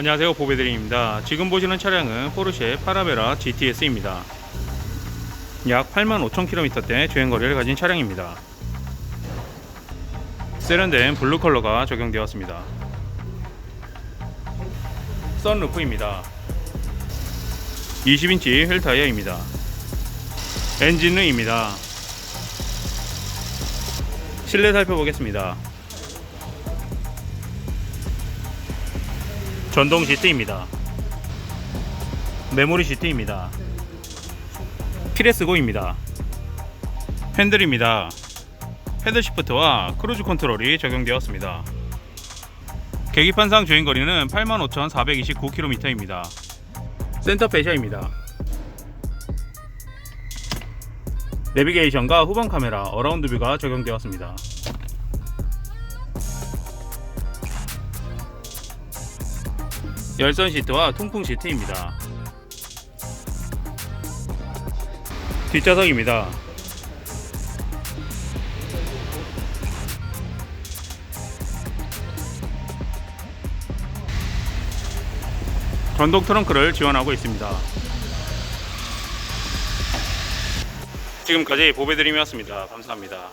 안녕하세요. 보배드림입니다. 지금 보시는 차량은 포르쉐 파라베라 GTS입니다. 약 85,000km대 주행거리를 가진 차량입니다. 세련된 블루 컬러가 적용되었습니다. 썬루프입니다. 20인치 휠 타이어입니다. 엔진음입니다. 실내 살펴보겠습니다 전동 시트입니다. 메모리 시트입니다. 피레스고입니다. 핸들입니다. 헤드 시프트와 크루즈 컨트롤이 적용되었습니다. 계기판상 주행거리는 85,429km입니다. 센터 페시아입니다. 내비게이션과 후방 카메라, 어라운드 뷰가 적용되었습니다. 열선 시트와 통풍 시트입니다. 뒷좌석입니다. 전동 트렁크를 지원하고 있습니다. 지금까지 보배드림이었습니다. 감사합니다.